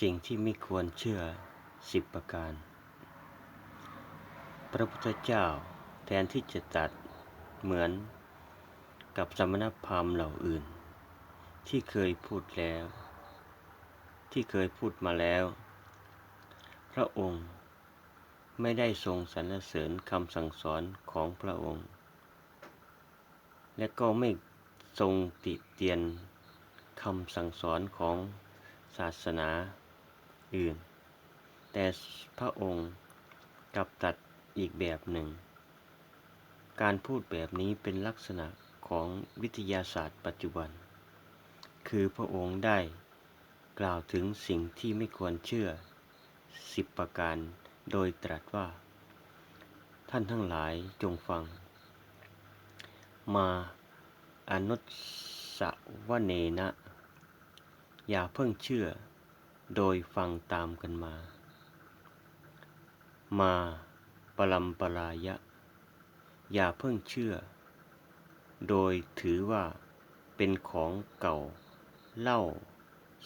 สิ่งที่ไม่ควรเชื่อสิบประการ พระพุทธเจ้าแทนที่จะตัดเหมือนกับสมณพราหมณ์เหล่าอื่น ที่เคยพูดแล้ว ที่เคยพูดมาแล้ว พระองค์ไม่ได้ทรงสรรเสริญคำสั่งสอนของพระองค์ และก็ไม่ทรงติเตียนคำสั่งสอนของศาสนา อื่น แต่พระองค์กลับตัดอีกแบบหนึ่ง การพูดแบบนี้เป็นลักษณะของวิทยาศาสตร์ปัจจุบัน คือพระองค์ได้กล่าวถึงสิ่งที่ไม่ควรเชื่อสิบประการโดยตรัสว่า ท่านทั้งหลายจงฟัง มาอนุสวเนนะ อย่าเพิ่งเชื่อ โดยฟังตามกันมา มาปลัมปรายะ อย่าเพิ่งเชื่อ โดยถือว่าเป็นของเก่าเล่า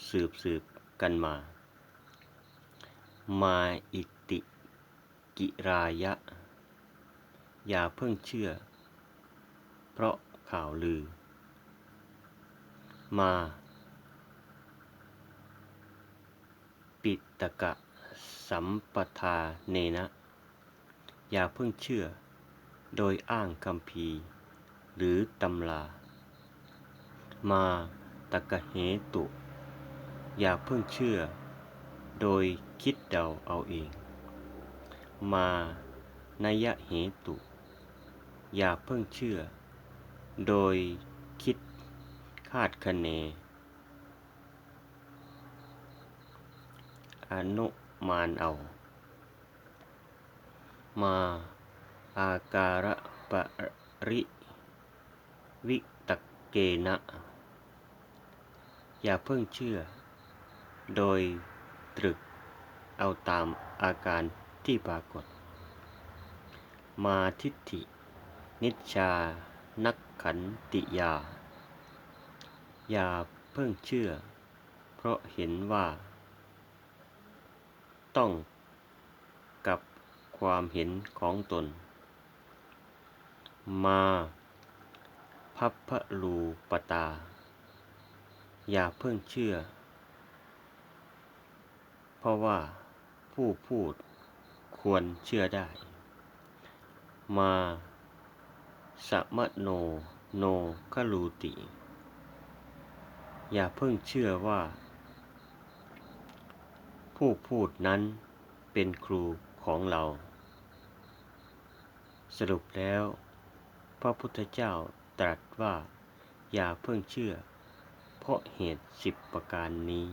สืบสืบกันมา มาอิติกิรายะ อย่าเพิ่งเชื่อ เพราะข่าวลือ มา ปิตกะสัมปทาเนนะ อย่าเพิ่งเชื่อ โดยอ้างคำพีหรือตำลา มาตะกะเหตุ อย่าเพิ่งเชื่อ โดยคิดเดาเอาเอง มานยะเหตุ อย่าเพิ่งเชื่อ โดยคิดคาดคะเน อนุมานเอา มาอาการะปริวิตกเกนะ อย่าเพิ่งเชื่อ โดยตรึกเอาตามอาการที่ปรากฏ มาทิฏฐิ นิชานักขันติยา อย่าเพิ่งเชื่อ เพราะเห็นว่า ต้องกับความเห็นของตน มาพัพพลูปตา อย่าเพิ่งเชื่อ เพราะว่าผู้พูดควรเชื่อได้ มาสมโนโนคลูติ อย่าเพิ่งเชื่อว่า ผู้พูดนั้นเป็นครูของเรา สรุปแล้ว พระพุทธเจ้าตรัสว่า อย่าเพิ่งเชื่อ เพราะเหตุสิบประการนี้